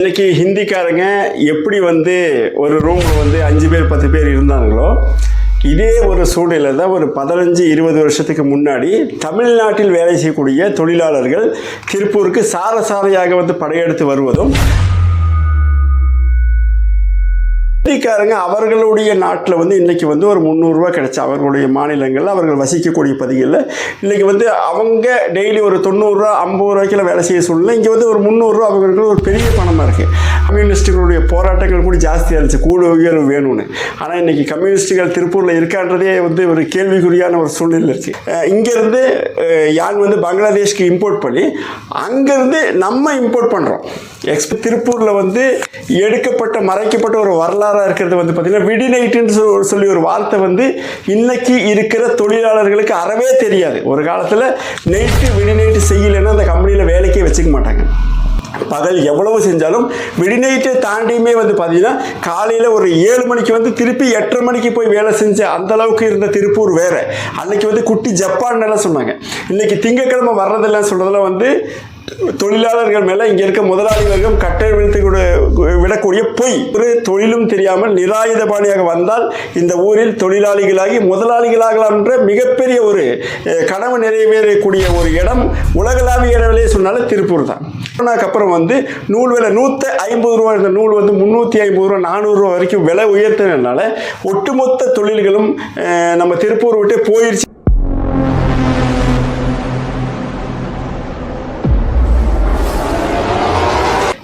இன்னைக்கு ஹிந்திக்காரங்க எப்படி வந்து ஒரு ரூமில் வந்து அஞ்சு பேர் பத்து பேர் இருந்தாங்களோ இதே ஒரு சூழ்நிலை தான் ஒரு பதினஞ்சு இருபது வருஷத்துக்கு முன்னாடி தமிழ்நாட்டில் வேலை செய்யக்கூடிய தொழிலாளர்கள் திருப்பூருக்கு சார சாரையாக வந்து படையெடுத்து வருவதும் ஹிந்திக்காரங்க அவர்களுடைய நாட்டில் வந்து இன்றைக்கி வந்து ஒரு முந்நூறுரூவா கிடைச்சா அவர்களுடைய மாநிலங்களில் அவர்கள் வசிக்கக்கூடிய பகுதிகளில் இன்றைக்கி வந்து அவங்க டெய்லி ஒரு தொண்ணூறுரூவா ஐம்பது ரூபாய்க்குள்ள வேலை செய்ய சூழ்நிலை. இங்கே வந்து ஒரு முந்நூறுரூவா அவங்களுக்கு ஒரு பெரிய பணமாக இருக்குது கம்யூனிஸ்ட்டுகளுடைய போராட்டங்கள் கூட ஜாஸ்தியாக இருந்துச்சு. கூடு உயர்வு வேணும்னு. ஆனால் இன்றைக்கி கம்யூனிஸ்ட்டுகள் திருப்பூரில் இருக்கான்றதே வந்து ஒரு கேள்விக்குறியான ஒரு சூழ்நிலை இருக்குது இங்கேருந்து யான் வந்து பங்களாதேஷ்க்கு இம்போர்ட் பண்ணி அங்கேருந்து நம்ம இம்போர்ட் பண்ணுறோம் எக்ஸ்போ திருப்பூரில் வந்து எடுக்கப்பட்ட மறைக்கப்பட்ட ஒரு வரலாறு வரலாறாக இருக்கிறது வந்து பார்த்திங்கன்னா விடி நைட்டுன்னு சொல்லி ஒரு வார்த்தை வந்து இன்னைக்கு இருக்கிற தொழிலாளர்களுக்கு அறவே தெரியாது. ஒரு காலத்தில் நைட்டு விடி நைட்டு செய்யலைன்னா அந்த கம்பெனியில் வேலைக்கே வச்சுக்க மாட்டாங்க. பகல் எவ்வளவு செஞ்சாலும் விடிநைட்டை தாண்டியுமே வந்து பார்த்தீங்கன்னா காலையில் ஒரு ஏழு மணிக்கு வந்து திருப்பி எட்டரை மணிக்கு போய் வேலை செஞ்ச அந்த அளவுக்கு இருந்த திருப்பூர் வேற. அன்னைக்கு வந்து குட்டி ஜப்பான் எல்லாம் சொன்னாங்க. இன்னைக்கு திங்கக்கிழமை வர்றதெல்லாம் சொல்கிறதெல்லாம் வந்து தொழிலாளர்கள் மேலே இங்கே இருக்க முதலாளி வர்க்கம் கட்டை விழுத்து கூட- விடக்கூடிய பொய். ஒரு தொழிலும் தெரியாமல் நிராயுதபாணியாக வந்தால் இந்த ஊரில் தொழிலாளிகளாகி முதலாளிகளாகலாம் என்ற மிகப்பெரிய ஒரு கனவு நிறைவேறக்கூடிய ஒரு இடம் உலகளாவிய இடவிலே சொன்னாலும் திருப்பூர் தான். கொரோனாக்கு அப்புறம் வந்து நூல் விலை நூற்றி ஐம்பது ரூபா இருந்த நூல் வந்து முந்நூற்றி ஐம்பது ரூபா நானூறுரூவா வரைக்கும் விலை உயர்த்தினால ஒட்டுமொத்த தொழில்களும் நம்ம திருப்பூர் விட்டு போயிடுச்சு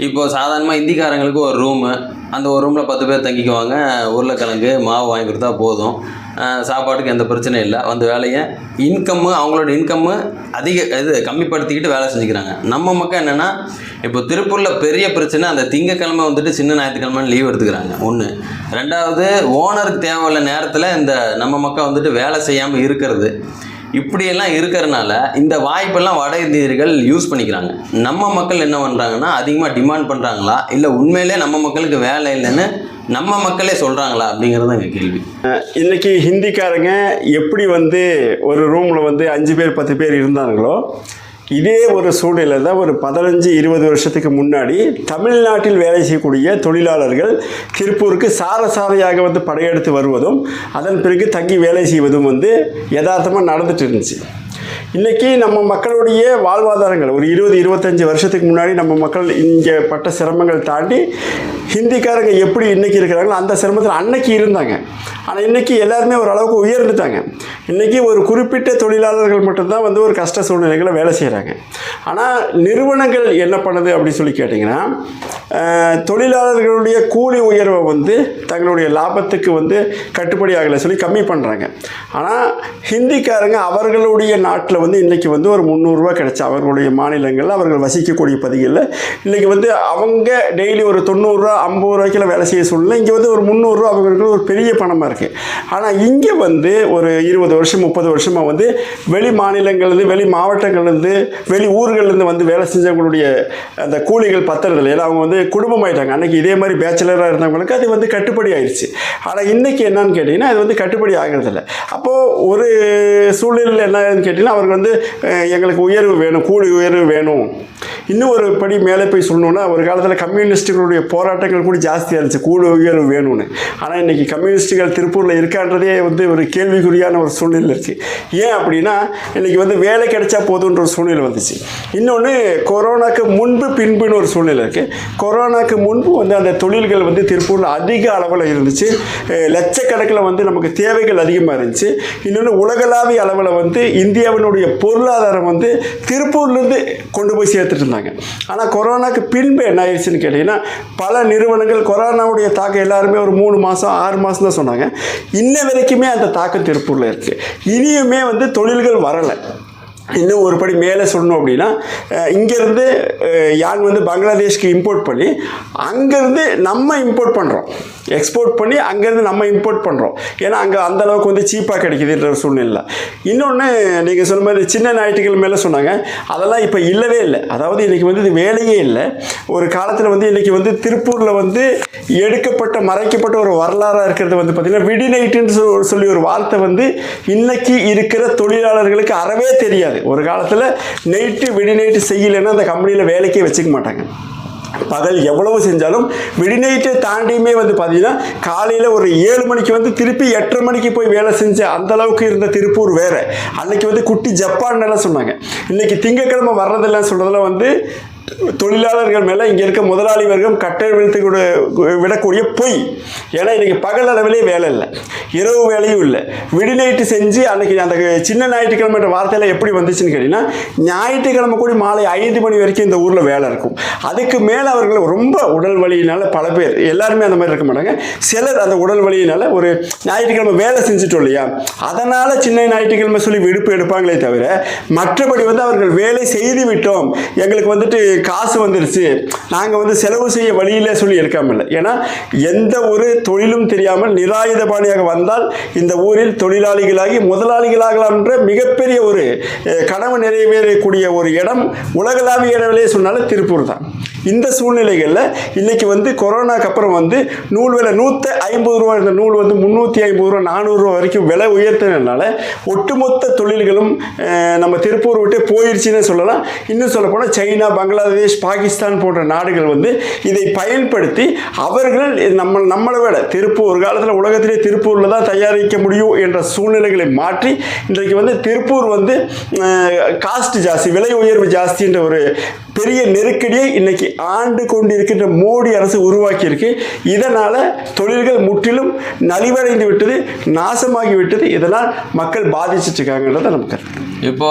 இப்போ சாதாரணமாக இந்திக்காரங்களுக்கு ஒரு ரூமு அந்த ஒரு ரூமில் பத்து பேர் தங்கிக்குவாங்க. உருளைக்கிழங்கு மாவு வாங்கி கொடுத்தா போதும். சாப்பாட்டுக்கு எந்த பிரச்சனையும் இல்லை. அந்த வேலையை இன்கம்மு அவங்களோட இன்கம்மு அதிக இது கம்மிப்படுத்திக்கிட்டு வேலை செஞ்சுக்கிறாங்க. நம்ம மக்கள் என்னென்னா இப்போ திருப்பூரில் பெரிய பிரச்சனை அந்த திங்கக்கிழமை வந்துட்டு சின்ன ஞாயிற்றுக்கிழமை லீவ் எடுத்துக்கிறாங்க. ஒன்று ரெண்டாவது ஓனருக்கு தேவையில்ல நேரத்தில் இந்த நம்ம மக்கள் வந்துட்டு வேலை செய்யாமல் இருக்கிறது. இப்படியெல்லாம் இருக்கிறனால இந்த வாய்ப்பெல்லாம் வட இந்தியர்கள் யூஸ் பண்ணிக்கிறாங்க. நம்ம மக்கள் என்ன பண்ணுறாங்கன்னா அதிகமாக டிமாண்ட் பண்ணுறாங்களா இல்லை உண்மையிலே நம்ம மக்களுக்கு வேலை இல்லைன்னு நம்ம மக்களே சொல்கிறாங்களா அப்படிங்கிறது தான் எங்கள் கேள்வி இன்னைக்கு ஹிந்திக்காரங்க எப்படி வந்து ஒரு ரூமில் வந்து அஞ்சு பேர் பத்து பேர் இருந்தாங்களோ இதே ஒரு சூழ்நிலை தான் ஒரு பதினஞ்சு இருபது வருஷத்துக்கு முன்னாடி தமிழ்நாட்டில் வேலை செய்யக்கூடிய தொழிலாளர்கள் திருப்பூருக்கு சார சாரையாக வந்து படையெடுத்து வருவதும் அதன் பிறகு தங்கி வேலை செய்வதும் வந்து யதார்த்தமாக நடந்துட்டு இருந்துச்சு. இன்றைக்கி நம்ம மக்களுடைய வாழ்வாதாரங்கள் ஒரு இருபது இருபத்தஞ்சி வருஷத்துக்கு முன்னாடி நம்ம மக்கள் இங்கே பட்ட சிரமங்கள் தாண்டி ஹிந்திக்காரங்க எப்படி இன்றைக்கி இருக்கிறாங்களோ அந்த சிரமத்தில் அன்னைக்கு இருந்தாங்க. ஆனால் இன்றைக்கி எல்லாருமே ஒரு அளவுக்கு உயர்ந்துட்டாங்க. இன்றைக்கி ஒரு குறிப்பிட்ட தொழிலாளர்கள் மட்டும்தான் வந்து ஒரு கஷ்ட சூழ்நிலைகளை வேலை செய்கிறாங்க ஆனால் நிறுவனங்கள் என்ன பண்ணுது அப்படின்னு சொல்லி கேட்டிங்கன்னா தொழிலாளர்களுடைய கூலி உயர்வை வந்து தங்களுடைய லாபத்துக்கு வந்து கட்டுப்படி ஆகலை சொல்லி கம்மி பண்ணுறாங்க ஆனால் ஹிந்திக்காரங்க அவர்களுடைய நாட்டில் வந்து இன்றைக்கி வந்து ஒரு முந்நூறுரூவா கிடைச்சா அவர்களுடைய மாநிலங்களில் அவர்கள் வசிக்கக்கூடிய பகுதிகளில் இன்றைக்கி வந்து அவங்க டெய்லி ஒரு தொண்ணூறுரூவா ஐம்பது ரூபாய்க்குள்ள வேலை செய்ய சூழ்நிலை. இங்கே வந்து ஒரு முந்நூறுரூவா அவர்களுக்கு ஒரு பெரிய பணமாக இருக்குது ஆனால் இங்கே வந்து ஒரு இருபது வருஷம் முப்பது வருஷமாக வந்து வெளி மாநிலங்கள்லேருந்து வெளி மாவட்டங்கள்லேருந்து வெளி ஊர்கள்லேருந்து வந்து வேலை செஞ்சவங்களுடைய அந்த கூலிகள் பத்துறதில்லை ஏன்னா அவங்க வந்து குடும்பமாயிட்டாங்க. அன்றைக்கி இதே மாதிரி பேச்சுலராக இருந்தவங்களுக்கு அது வந்து கட்டுப்படி ஆயிடுச்சு ஆனால் இன்றைக்கி என்னன்னு கேட்டிங்கன்னா அது வந்து கட்டுப்படி ஆகிறதில்ல அப்போது ஒரு சூழ்நிலையில் என்னன்னு கேட்டிங்கன்னா அவருக்கு வந்து எங்களுக்கு உயர்வு வேணும் கூலி உயர்வு வேணும். இன்னும் ஒரு படி மேலே போய் சொல்லணும்னா ஒரு காலத்தில் கம்யூனிஸ்ட்டுகளுடைய போராட்டங்கள் கூட ஜாஸ்தியாக இருந்துச்சு. கூடு உயர்வு வேணும்னு. ஆனால் இன்றைக்கி கம்யூனிஸ்ட்டுகள் திருப்பூரில் இருக்கான்றதே வந்து ஒரு கேள்விக்குறியான ஒரு சூழ்நிலை இருக்குது ஏன் அப்படின்னா இன்றைக்கி வந்து வேலை கிடைச்சா போதுன்ற ஒரு சூழ்நிலை வந்துச்சு. இன்னொன்று கொரோனாக்கு முன்பு பின்புன்னு ஒரு சூழ்நிலை இருக்குது கொரோனாக்கு முன்பு வந்து அந்த தொழில்கள் வந்து திருப்பூரில் அதிக அளவில் இருந்துச்சு. லட்சக்கணக்கில் வந்து நமக்கு தேவைகள் அதிகமாக இருந்துச்சு. இன்னொன்று உலகளாவிய அளவில் வந்து இந்தியாவினுடைய பொருளாதாரம் வந்து திருப்பூர்லேருந்து கொண்டு போய் சேர்த்துட்டு இருந்தாங்க. ஆனால் கொரோனாக்கு பின்பு என்ன ஆயிடுச்சுன்னு கேட்டிங்கன்னா பல நிறுவனங்கள் கொரோனாவுடைய தாக்கம் எல்லாருமே ஒரு மூணு மாதம் ஆறு மாதம் தான் சொன்னாங்க. இன்ன வரைக்குமே அந்த தாக்கம் திருப்பூரில் இருக்குது இனியுமே வந்து தொழில்கள் வரலை. இன்னும் ஒரு படி மேலே சொல்லணும் அப்படின்னா இங்கேருந்து யான் வந்து பங்களாதேஷ்க்கு இம்போர்ட் பண்ணி அங்கேருந்து நம்ம இம்போர்ட் பண்ணுறோம் எக்ஸ்போர்ட் பண்ணி அங்கேருந்து நம்ம இம்போர்ட் பண்ணுறோம் ஏன்னா அங்கே அந்த அளவுக்கு வந்து சீப்பாக கிடைக்குதுன்ற ஒரு சூழ்நிலை இன்னொன்று நீங்கள் சொன்ன மாதிரி சின்ன ஞாயிற்றுக்கிழமை மேலே சொன்னாங்க. அதெல்லாம் இப்போ இல்லவே இல்லை. அதாவது இன்றைக்கி வந்து இது வேலையே இல்லை. ஒரு காலத்தில் வந்து இன்றைக்கி வந்து திருப்பூரில் வந்து எடுக்கப்பட்ட மறைக்கப்பட்ட ஒரு வரலாறாக இருக்கிறது வந்து பார்த்திங்கன்னா விடி நைட்டுன்னு சொல்லி ஒரு வார்த்தை வந்து இன்றைக்கி இருக்கிற தொழிலாளர்களுக்கு அறவே தெரியாது. ஒரு காலத்தில் நைட்டு விடி நைட்டு செய்யலைன்னா அந்த கம்பெனியில் வேலைக்கே வச்சுக்க மாட்டாங்க. பகல் எவ்வளவு செஞ்சாலும் மிடிநைட்டை தாண்டியுமே வந்து பார்த்தீங்கன்னா காலையில் ஒரு ஏழு மணிக்கு வந்து திருப்பி எட்டரை மணிக்கு போய் வேலை செஞ்ச அந்த அளவுக்கு இருந்த திருப்பூர் வேறு. அன்னைக்கு வந்து குட்டி ஜப்பான் எல்லாம் சொன்னாங்க. இன்னைக்கு திங்கக்கிழமை வர்றதெல்லாம் சொல்கிறதெல்லாம் வந்து தொழிலாளர்கள் மேலே இங்கே இருக்க முதலாளி வர்க்கம் கட்டளை விடுத்து கூட- விடக்கூடிய பொய். ஏன்னா இன்றைக்கி பகல் அளவிலே வேலை இல்லை. இரவு வேலையும் இல்லை. விடிநைட்டு செஞ்சு அன்னைக்கு அந்த சின்ன ஞாயிற்றுக்கிழமைன்ற வார்த்தையில் எப்படி வந்துச்சுன்னு கேட்டிங்கன்னா ஞாயிற்றுக்கிழமை கூட மாலை ஐந்து மணி வரைக்கும் இந்த ஊரில் வேலை இருக்கும். அதுக்கு மேலே அவர்கள் ரொம்ப உடல் வலியினால் பல பேர் எல்லாருமே அந்த மாதிரி இருக்க மாட்டாங்க. சிலர் அந்த உடல் வலியினால் ஒரு ஞாயிற்றுக்கிழமை வேலை செஞ்சுட்டோம் இல்லையா? அதனால் சின்ன ஞாயிற்றுக்கிழமை சொல்லி விடுப்பு எடுப்பாங்களே தவிர மற்றபடி வந்து அவர்கள் வேலை செய்து விட்டோம். எங்களுக்கு வந்துட்டு காசு வந்துருச்சு. நாங்கள் வந்து செலவு செய்ய வழியில் சொல்லி எடுக்காம இல்லை. ஏன்னா எந்த ஒரு தொழிலும் தெரியாமல் நிராயுதபாணியாக வந்தால் இந்த ஊரில் தொழிலாளிகளாகி முதலாளிகளாகலாம் என்ற மிகப்பெரிய ஒரு கனவு நிறைவேறக்கூடிய ஒரு இடம் உலகளாவிய இடவிலே சொன்னாலும் திருப்பூர் தான். இந்த சூழ்நிலைகளில் இன்றைக்கி வந்து கொரோனாக்கு அப்புறம் வந்து நூல் விலை நூற்றி ஐம்பது ரூபா இருந்த நூல் வந்து முந்நூற்றி ஐம்பது ரூபா நானூறுரூவா வரைக்கும் விலை உயர்த்தினால ஒட்டுமொத்த தொழில்களும் நம்ம திருப்பூர் விட்டு போயிடுச்சுன்னு சொல்லலாம். இன்னும் சொல்லப்போனால் சைனா பங்களாதேஷ் பாகிஸ்தான் போன்ற நாடுகள் வந்து இதை பயன்படுத்தி அவர்கள் இது நம்ம நம்மளை விட திருப்பூர் ஒரு காலத்தில் உலகத்திலே திருப்பூரில் தான் தயாரிக்க முடியும் என்ற சூழ்நிலைகளை மாற்றி இன்றைக்கு வந்து திருப்பூர் வந்து காஸ்ட் ஜாஸ்தி விலை உயர்வு ஜாஸ்தின்ற ஒரு பெரிய நெருக்கடியை இன்றைக்கி ஆண்டு கொண்டிருக்கின்ற மோடி அரசு உருவாக்கியிருக்கு. இதனால் தொழில்கள் முற்றிலும் நலிவடைந்து விட்டது நாசமாகி விட்டது. இதனால் மக்கள் பாதிச்சிட்ருக்காங்கன்றதை நமக்கு நம்ம கருத்து இப்போ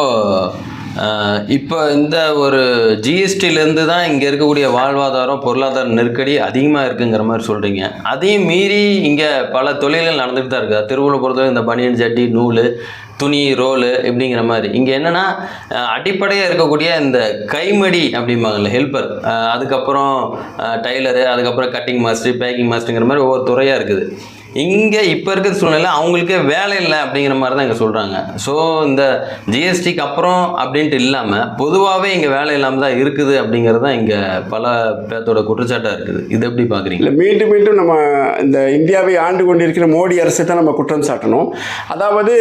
இப்போ இந்த ஒரு ஜிஎஸ்டிலேருந்து தான் இங்கே இருக்கக்கூடிய வாழ்வாதாரம் பொருளாதார நெருக்கடி அதிகமாக இருக்குங்கிற மாதிரி சொல்கிறீங்க அதையும் மீறி இங்கே பல தொழில்கள் நடந்துகிட்டு தான் இருக்குது திருவள்ளூர் பொறுத்தவரை இந்த பனியன் சட்டி நூல் துணி ரோலு இப்படிங்கிற மாதிரி. இங்கே என்னென்னா அடிப்படையாக இருக்கக்கூடிய இந்த கைமடி அப்படிம்பாங்கல்ல ஹெல்ப்பர் அதுக்கப்புறம் டைலரு அதுக்கப்புறம் கட்டிங் மாஸ்டர் பேக்கிங் மாஸ்டருங்கிற மாதிரி ஒவ்வொரு துறையாக இருக்குது. இங்கே இப்போ இருக்கிற சூழ்நிலை அவங்களுக்கே வேலை இல்லை அப்படிங்கிற மாதிரி தான் இங்கே சொல்கிறாங்க ஸோ இந்த ஜிஎஸ்டிக்கு அப்புறம் அப்படின்ட்டு இல்லாமல் பொதுவாகவே இங்கே வேலை இல்லாமல் தான் இருக்குது அப்படிங்கிறது தான் இங்கே பல பேர்த்தோட குற்றச்சாட்டாக இருக்குது. இது எப்படி பார்க்குறீங்க இல்லை மீண்டும் மீண்டும் நம்ம இந்த இந்தியாவை ஆண்டு கொண்டிருக்கிற மோடி அரசை தான் நம்ம குற்றம் சாட்டணும். அதாவது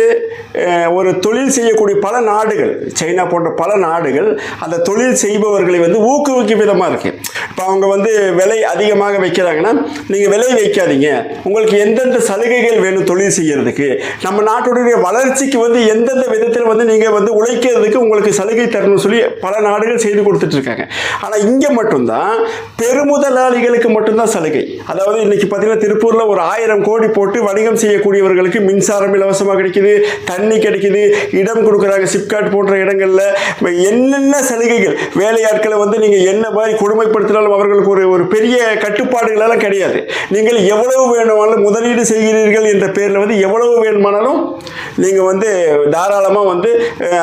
ஒரு தொழில் செய்யக்கூடிய பல நாடுகள் சைனா போன்ற பல நாடுகள் அந்த தொழில் செய்பவர்களை வந்து ஊக்குவிக்கும் விதமாக இருக்குது இப்போ அவங்க வந்து விலை அதிகமாக வைக்கிறாங்கன்னா நீங்கள் விலை வைக்காதீங்க. உங்களுக்கு எந்த எந்தெந்த சலுகைகள் வேணும் தொழில் செய்யறதுக்கு. நம்ம நாட்டுடைய வளர்ச்சிக்கு வந்து எந்தெந்த விதத்தில் வந்து நீங்கள் வந்து உழைக்கிறதுக்கு உங்களுக்கு சலுகை தரணும்னு சொல்லி பல நாடுகள் செய்து கொடுத்துட்டு இருக்காங்க. ஆனால் இங்கே மட்டும்தான் பெருமுதலாளிகளுக்கு மட்டும்தான் சலுகை. அதாவது இன்னைக்கு பார்த்தீங்கன்னா திருப்பூரில் ஒரு ஆயிரம் கோடி போட்டு வணிகம் செய்யக்கூடியவர்களுக்கு மின்சாரம் இலவசமாக கிடைக்குது தண்ணி கிடைக்குது இடம் கொடுக்குறாங்க சிப்காட் போன்ற இடங்களில். என்னென்ன சலுகைகள்? வேலையாட்களை வந்து நீங்கள் என்ன மாதிரி கொடுமைப்படுத்தினாலும் அவர்களுக்கு ஒரு ஒரு பெரிய கட்டுப்பாடுகள் எல்லாம் கிடையாது. நீங்கள் எவ்வளவு வேணுமானாலும் முதலீடு செய்கிறீர்கள் என்ற பேரில் வந்து எவ்வளவு வேணுமானாலும் நீங்கள் வந்து தாராளமாக வந்து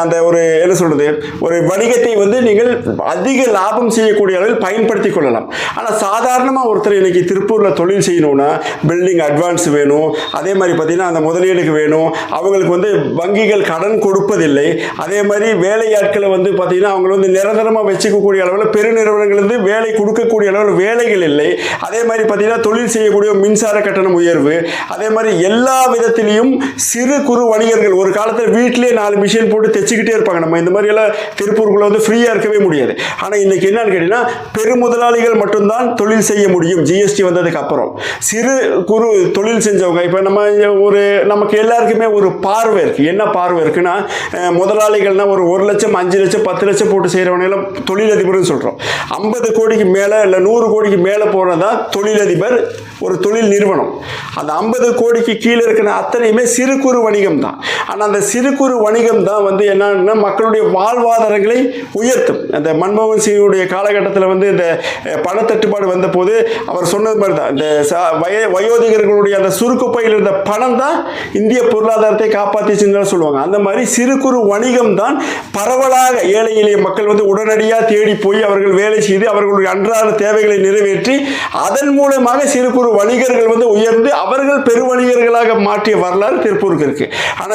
அந்த ஒரு என்ன சொல்கிறது ஒரு வணிகத்தை வந்து நீங்கள் அதிக லாபம் செய்யக்கூடிய அளவில் பயன்படுத்தி கொள்ளலாம். ஆனால் சாதாரணமாக ஒருத்தர் இன்னைக்கு திருப்பூரில் தொழில் செய்யணும்னா பில்டிங் அட்வான்ஸ் வேணும். அதே மாதிரி பார்த்தீங்கன்னா அந்த முதலீடுக்கு வேணும். அவங்களுக்கு வந்து வங்கிகள் கடன் கொடுப்பதில்லை. அதே மாதிரி வேலையாட்களை வந்து பார்த்தீங்கன்னா அவங்கள வந்து நிரந்தரமாக வச்சுக்கக்கூடிய அளவில் பெருநிறுவனங்கள் வந்து வேலை கொடுக்கக்கூடிய அளவில் வேலைகள் இல்லை. அதே மாதிரி பார்த்தீங்கன்னா தொழில் செய்யக்கூடிய மின்சார கட்டணம் உயர்வு அதே மாதிரி எல்லா விதத்திலையும் சிறு குறு வணிகர்கள் ஒரு காலத்தில் வீட்டிலேயே நாலு மிஷின் போட்டு தைச்சிக்கிட்டே இருப்பாங்க. நம்ம இந்த மாதிரி எல்லாம் திருப்பூருக்குள்ள வந்து ஃப்ரீயாக இருக்கவே முடியாது. ஆனால் இன்னைக்கு என்னன்னு கேட்டீங்கன்னா பெருமுதலாளிகள் மட்டும்தான் தொழில் செய்ய முடியும். ஜிஎஸ்டி வந்ததுக்கு அப்புறம். சிறு குறு தொழில் செஞ்சவங்க இப்போ நம்ம ஒரு நமக்கு எல்லாருக்குமே ஒரு பார்வை இருக்குது என்ன பார்வை இருக்குன்னா முதலாளிகள்னால் முதலாளிகள்னா ஒரு ஒரு லட்சம் அஞ்சு லட்சம் பத்து லட்சம் போட்டு செய்கிறவனையெல்லாம் தொழிலதிபர்னு சொல்கிறோம் ஐம்பது கோடிக்கு மேலே இல்லை நூறு கோடிக்கு மேலே போகிறதா தொழிலதிபர் ஒரு தொழில் நிறுவனம். அந்த ஐம்பது கோடிக்கு கீழே இருக்கிற அத்தனையுமே சிறு குறு வணிகம் தான் ஆனால் அந்த சிறு குறு வணிகம் தான் வந்து என்னன்னா மக்களுடைய வாழ்வாதாரங்களை உயர்த்தும். அந்த மன்மோகன் சிங்குடைய காலகட்டத்தில் வந்து இந்த பணத்தட்டுப்பாடு வந்தபோது அவர் சொன்னது மாதிரி தான் இந்த ச- வய வயோதிகர்களுடைய அந்த சுருக்குப்பையில் இருந்த பணம் தான் இந்திய பொருளாதாரத்தை காப்பாற்றிச்சுன்னு சொல்லுவாங்க. அந்த மாதிரி சிறு குறு வணிகம் தான் பரவலாக ஏழை எளிய மக்கள் வந்து உடனடியாக தேடி போய் அவர்கள் வேலை செய்து அவர்களுடைய அன்றாட தேவைகளை நிறைவேற்றி அதன் மூலமாக சிறு குறு வணிகர்கள் வந்து உயர்ந்து அவர்கள் பெருவணிகர்களாக மாற்றிய வரலாறு திருப்பூருக்கு இருக்கு. ஆனால்